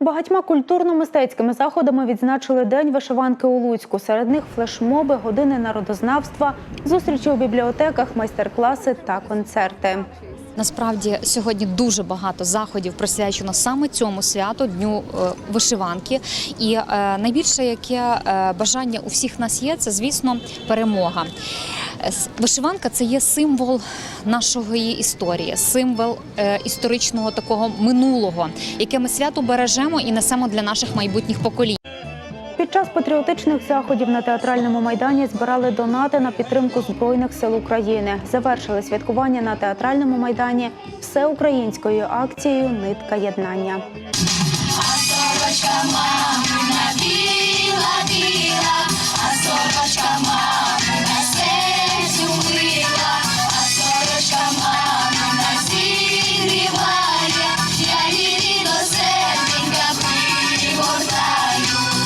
Багатьма культурно-мистецькими заходами відзначили День вишиванки у Луцьку. Серед них флешмоби, години народознавства, зустрічі у бібліотеках, майстер-класи та концерти. Насправді сьогодні дуже багато заходів присвячено саме цьому святу дню е, вишиванки. І е, найбільше яке е, бажання у всіх нас є, це звісно перемога. Е, Вишиванка це є символ нашої історії, символ е, історичного такого минулого, яке ми свято бережемо і несемо для наших майбутніх поколінь. Під час патріотичних заходів на театральному майдані збирали донати на підтримку збройних сил України. Завершили святкування на театральному майдані всеукраїнською акцією Нитка єднання.